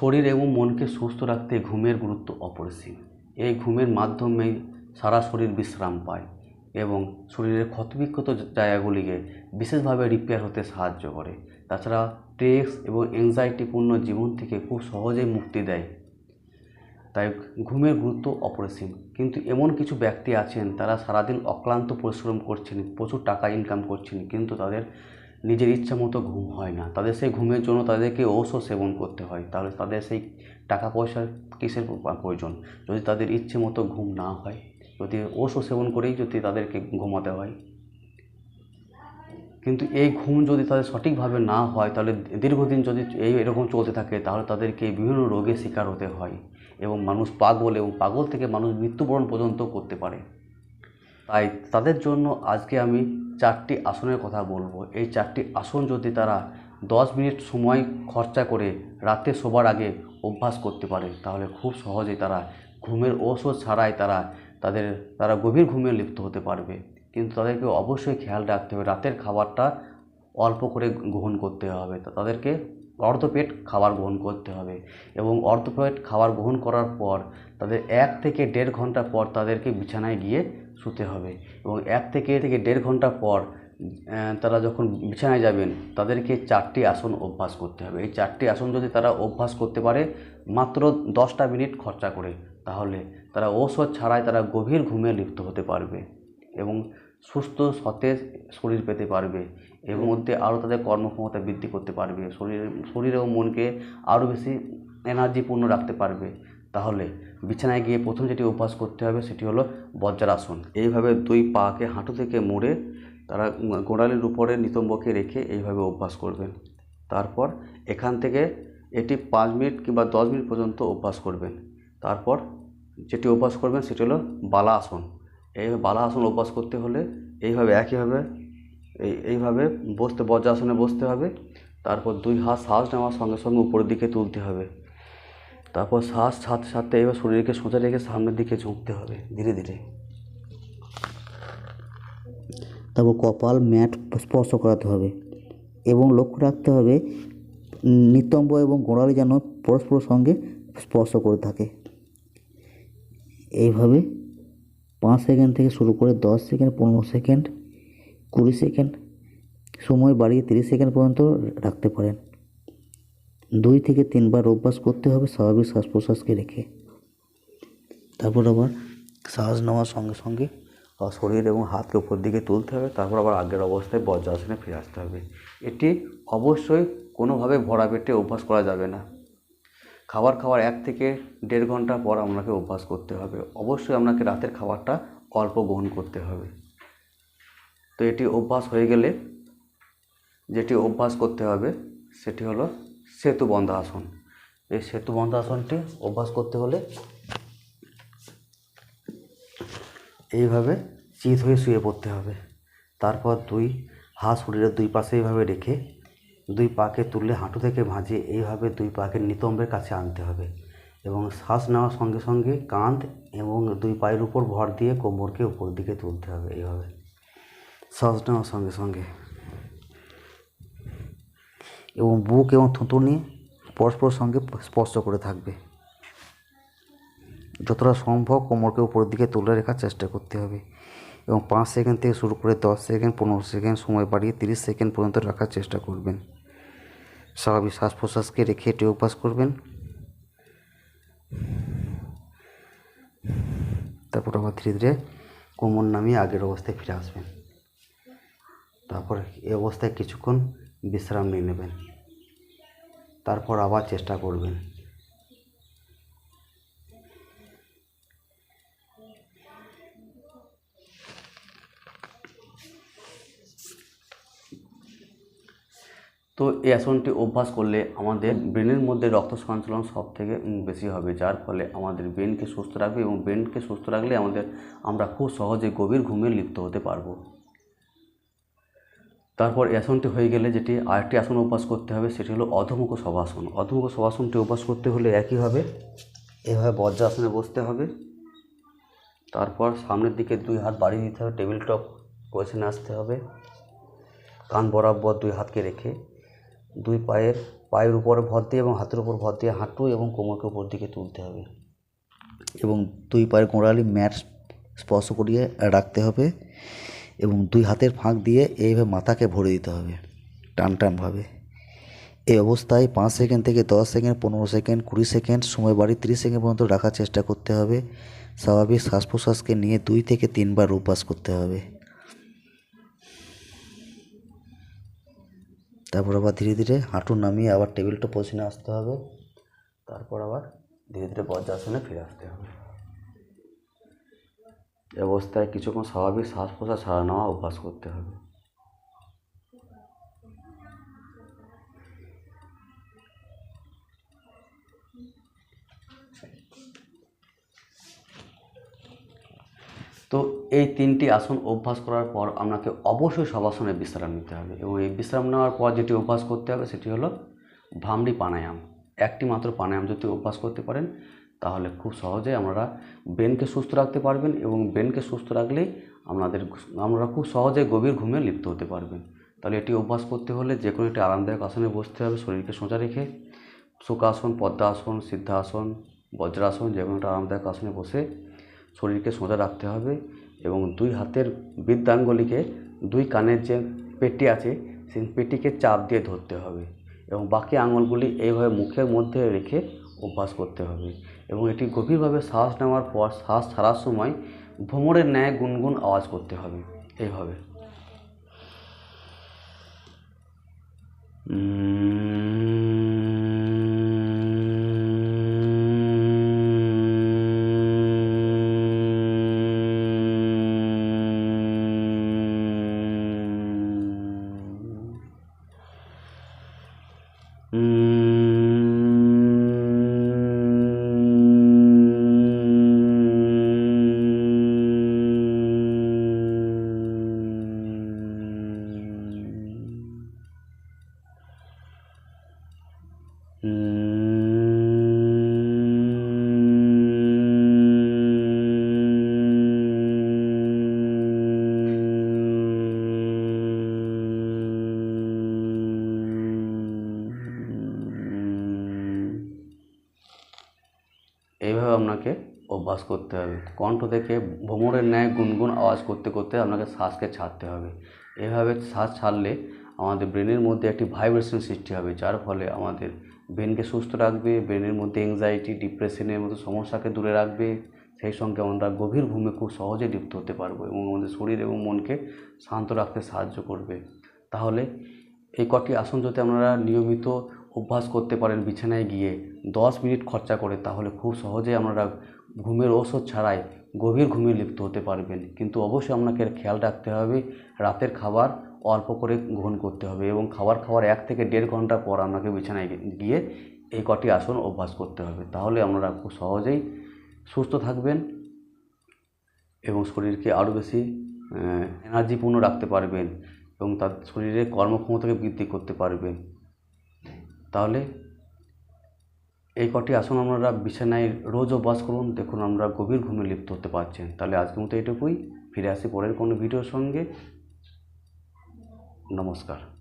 শরীর এবং মনকে সুস্থ রাখতে ঘুমের গুরুত্ব অপরিসীম। এই ঘুমের মাধ্যমে সারা শরীর বিশ্রাম পায় এবং শরীরের ক্ষতবিক্ষত জায়গাগুলিকে বিশেষভাবে রিপেয়ার হতে সাহায্য করে। তাছাড়া স্ট্রেস এবং অ্যাংজাইটিপূর্ণ জীবন থেকে খুব সহজেই মুক্তি দেয়। তাই ঘুমের গুরুত্ব অপরিসীম। কিন্তু এমন কিছু ব্যক্তি আছেন, তারা সারাদিন অক্লান্ত পরিশ্রম করছেন, প্রচুর টাকা ইনকাম করছেন, কিন্তু তাদের নিজের ইচ্ছা মতো ঘুম হয় না। তাদের সেই ঘুমের জন্য তাদেরকে ঔষধ সেবন করতে হয়। তাহলে তাদের সেই টাকা পয়সার কিসের প্রয়োজন? যদি তাদের ইচ্ছে মতো ঘুম না হয়, যদি ঔষধ সেবন করেই যদি তাদেরকে ঘুমাতে হয়। কিন্তু এই ঘুম যদি তাদের সঠিকভাবে না হয়, তাহলে দীর্ঘদিন যদি এই এরকম চলতে থাকে, তাহলে তাদেরকে বিভিন্ন রোগের শিকার হতে হয় এবং মানুষ পাগল এবং পাগল থেকে মানুষ মৃত্যুবরণ পর্যন্ত করতে পারে। তাই তাদের জন্য আজকে আমি চারটি আসনের কথা বলব। এই চারটি আসন যদি তারা দশ মিনিট সময় খরচা করে রাতে শোবার আগে অভ্যাস করতে পারে, তাহলে খুব সহজেই তারা ঘুমের ওষুধ ছাড়াই তারা তাদের, তারা গভীর ঘুমে লিপ্ত হতে পারবে। কিন্তু তাদেরকে অবশ্যই খেয়াল রাখতে হবে, রাতের খাবারটা অল্প করে গ্রহণ করতে হবে। তাদেরকে অর্ধপেট খাবার গ্রহণ করতে হবে এবং অর্ধপেট খাবার গ্রহণ করার পর তাদের এক থেকে দেড় ঘণ্টা পর তাদেরকে বিছানায় গিয়ে শুতে হবে। এবং এক থেকে থেকে দেড় ঘণ্টা পর তারা যখন বিছানায় যাবেন, তাদেরকে চারটি আসন অভ্যাস করতে হবে। এই চারটি আসন যদি তারা অভ্যাস করতে পারে, মাত্র দশটা মিনিট খরচা করে, তাহলে তারা ঔষধ ছাড়াই তারা গভীর ঘুমে লিপ্ত হতে পারবে এবং সুস্থ, সতেজ শরীর পেতে পারবে। এর মধ্যে আরও তাদের কর্মক্ষমতা বৃদ্ধি করতে পারবে। শরীর শরীর ও মনকে আরও বেশি এনার্জিপূর্ণ রাখতে পারবে। তাহলে বিছানায় গিয়ে প্রথম যেটি অভ্যাস করতে হবে সেটি হলো বজ্রাসন। এইভাবে দুই পাকে হাঁটু থেকে মুড়ে তারা গোড়ালির উপরে নিতম্বকে রেখে এইভাবে অভ্যাস করবেন। তারপর এখান থেকে এটি পাঁচ মিনিট কিংবা দশ মিনিট পর্যন্ত অভ্যাস করবেন। তারপর যেটি অভ্যাস করবেন সেটি হলো বালা আসন এইভাবে বালা আসন অভ্যাস করতে হলে এইভাবে একইভাবে এই, এইভাবে বসতে বজ্রাসনে বসতে হবে। তারপর দুই হাত শ্বাস নেওয়ার সঙ্গে সঙ্গে উপরের দিকে তুলতে হবে। তারপর শ্বাস ছাড়তে ছাড়তে এবার শরীরকে সোজা রেখে সামনের দিকে ঝুঁকতে হবে, ধীরে ধীরে। তারপর কপাল, ম্যাট স্পর্শ করাতে হবে এবং লক্ষ্য রাখতে হবে নিতম্ব এবং গোড়ালি যেন পরস্পর সঙ্গে স্পর্শ করে থাকে। এইভাবে পাঁচ সেকেন্ড থেকে শুরু করে দশ সেকেন্ড, পনেরো সেকেন্ড, কুড়ি সেকেন্ড, সময় বাড়িয়ে তিরিশ সেকেন্ড পর্যন্ত রাখতে পারেন। দুই থেকে তিনবার অভ্যাস করতে হবে স্বাভাবিক শ্বাস প্রশ্বাসকে রেখে। তারপর আবার শ্বাস নেওয়ার সঙ্গে সঙ্গে শরীর এবং হাতকে উপর দিকে তুলতে হবে, তারপর আবার আগের অবস্থায় বজ্রাসনে ফিরে আসতে হবে। এটি অবশ্যই কোনোভাবে ভরা পেটে অভ্যাস করা যাবে না। খাবার খাওয়ার এক থেকে দেড় ঘণ্টা পর আপনাকে অভ্যাস করতে হবে। অবশ্যই আপনাকে রাতের খাবারটা অল্প গ্রহণ করতে হবে। তো এটি অভ্যাস হয়ে গেলে যেটি অভ্যাস করতে হবে, সেটি হলো সেতু বন্ধ আসন এই সেতু বন্ধ আসনটি অভ্যাস করতে হলে এইভাবে চিত হয়ে শুয়ে পড়তে হবে। তারপর দুই হাত শরীরের দুই পাশে এইভাবে রেখে দুই পাকে তুললে হাঁটু থেকে ভাঁজে এইভাবে দুই পাকে নিতম্বের কাছে আনতে হবে এবং শ্বাস নেওয়ার সঙ্গে সঙ্গে কাঁধ এবং দুই পায়ের উপর ভর দিয়ে কোমরকে উপর দিকে তুলতে হবে এইভাবে। শ্বাস নেওয়ার সঙ্গে সঙ্গে এবং বুক এবং থুতু নিয়ে পরস্পর সঙ্গে স্পর্শ করে থাকবে। যতটা সম্ভব কোমরকে উপরের দিকে তুলে রাখার চেষ্টা করতে হবে এবং পাঁচ সেকেন্ড থেকে শুরু করে দশ সেকেন্ড, পনেরো সেকেন্ড সময় বাড়িয়ে তিরিশ সেকেন্ড পর্যন্ত রাখার চেষ্টা করবেন। স্বাভাবিক শ্বাস প্রশ্বাসকে রেখে এটি অভ্যাস করবেন। তারপর আবার ধীরে ধীরে কোমর নামিয়ে আগের অবস্থায় ফিরে আসবেন। তারপর এই অবস্থায় কিছুক্ষণ বিশ্রাম নিয়ে নেবেন। তারপর আবার চেষ্টা করবেন। তো এই আসনটি অভ্যাস করলে আমাদের ব্রেনের মধ্যে রক্ত সঞ্চালন সব থেকে বেশি হবে যার ফলে আমাদের ব্রেনকে সুস্থ রাখবে এবং ব্রেনকে সুস্থ রাখলে আমাদের আমরা খুব সহজে গভীর ঘুমে লিপ্ত হতে পারব। তারপর আসনটি হয়ে গেলে যেটি আরেকটি আসন অভ্যাস করতে হবে, সেটি হলো অধমুখ সবাসন অধমুখ সবাসনটি অভ্যাস করতে হলে একইভাবে এভাবে বজ্রাসনে বসতে হবে। তারপর সামনের দিকে দুই হাত বাড়িয়ে দিতে হবে, টেবিল টপ পজিশনে আসতে হবে। কান বরাবর দুই হাতকে রেখে দুই পায়ের পায়ের উপরে ভর দিয়ে এবং হাতের উপর ভর দিয়ে হাঁটু এবং কোমরকে উপর দিকে তুলতে হবে এবং দুই পায়ের গোড়ালি ম্যাট স্পর্শ করিয়ে রাখতে হবে। এবং দুই হাতের ফাঁক দিয়ে এইভাবে মাথাকে ভরে দিতে হবে, টান টানভাবে এই অবস্থায় পাঁচ সেকেন্ড থেকে দশ সেকেন্ড, পনেরো সেকেন্ড, কুড়ি সেকেন্ড, সময় বাড়ি তিরিশ সেকেন্ড পর্যন্ত রাখার চেষ্টা করতে হবে। স্বাভাবিক শ্বাস প্রশ্বাসকে নিয়ে দুই থেকে তিনবার অভ্যাস করতে হবে। তারপর আবার ধীরে ধীরে হাঁটু নামিয়ে আবার টেবিলটা পজিশনে আসতে হবে। তারপর আবার ধীরে ধীরে বজ্রাসনে ফিরে আসতে হবে। অবস্থায় কিছুক্ষণ স্বাভাবিক শ্বাস প্রশ্বাস ছাড়া নেওয়া অভ্যাস করতে হবে। তো এই তিনটি আসন অভ্যাস করার পর আপনাকে অবশ্যই সবাসনে বিশ্রাম নিতে হবে এবং এই বিশ্রাম নেওয়ার পর যেটি অভ্যাস করতে হবে সেটি হলো ভ্রামরি প্রাণায়াম। একটি মাত্র প্রাণায়াম যদি অভ্যাস করতে পারেন তাহলে খুব সহজে আমরা ব্রেনকে সুস্থ রাখতে পারবেন এবং ব্রেনকে সুস্থ রাখলেই আপনাদের আমরা খুব সহজে গভীর ঘুমে লিপ্ত হতে পারবেন। তাহলে এটি অভ্যাস করতে হলে যে কোনো একটি আরামদায়ক আসনে বসতে হবে, শরীরকে সোজা রেখে। সুখাসন পদ্মাসন, সিদ্ধাসন, বজ্রাসন যে কোনো একটা আরামদায়ক আসনে বসে শরীরকে সোজা রাখতে হবে এবং দুই হাতের বৃদ্ধাঙ্গলিকে দুই কানের যে পেটি আছে, সেই পেটিকে চাপ দিয়ে ধরতে হবে এবং বাকি আঙুলগুলি এইভাবে মুখের মধ্যে রেখে অভ্যাস করতে হবে এবং এটি গভীরভাবে শ্বাস নেওয়ার পর শ্বাস ছাড়ার সময় ভ্রমরের ন্যায় গুনগুন আওয়াজ করতে হবে। এইভাবে। অভ্যাস করতে হবে। কণ্ঠ থেকে ভ্রমরের ন্যায় গুনগুন আওয়াজ করতে করতে আপনাকে শ্বাসকে ছাড়তে হবে। এভাবে শ্বাস ছাড়লে আমাদের ব্রেনের মধ্যে একটি ভাইব্রেশন সৃষ্টি হবে, যার ফলে আমাদের ব্রেনকে সুস্থ রাখবে, ব্রেনের মধ্যে এংজাইটি ডিপ্রেশনের মতো সমস্যাকে দূরে রাখবে, সেই সঙ্গে আমরা গভীর ঘুমে খুব সহজে লিপ্ত হতে পারব এবং আমাদের শরীর এবং মনকে শান্ত রাখতে সাহায্য করবে। তাহলে এই কটি আসন যদি আপনারা নিয়মিত অভ্যাস করতে পারেন বিছানায় গিয়ে দশ মিনিট খরচা করে, তাহলে খুব সহজে আপনারা ঘুমের ওষুধ ছাড়াই গভীর ঘুমে লিপ্ত হতে পারবেন। কিন্তু অবশ্যই আপনাকে খেয়াল রাখতে হবে, রাতের খাবার অল্প করে গ্রহণ করতে হবে এবং খাবার খাওয়ার এক থেকে দেড় ঘণ্টা পর আপনাকে বিছানায় গিয়ে এই কটি আসন অভ্যাস করতে হবে। তাহলে আপনারা খুব সহজেই সুস্থ থাকবেন এবং শরীরকে আরও বেশি এনার্জিপূর্ণ রাখতে পারবেন এবং তার শরীরের কর্মক্ষমতাকে বৃদ্ধি করতে পারবেন। তাহলে এই কটি আসন আপনারা বিছানায় রোজ অভ্যাস করুন। দেখুন আমরা গভীর ঘুমে লিপ্ত হতে পারছেন তাহলে আজকের মতো এটুকুই। ফিরে আসি পরের কোনো ভিডিওর সঙ্গে। নমস্কার।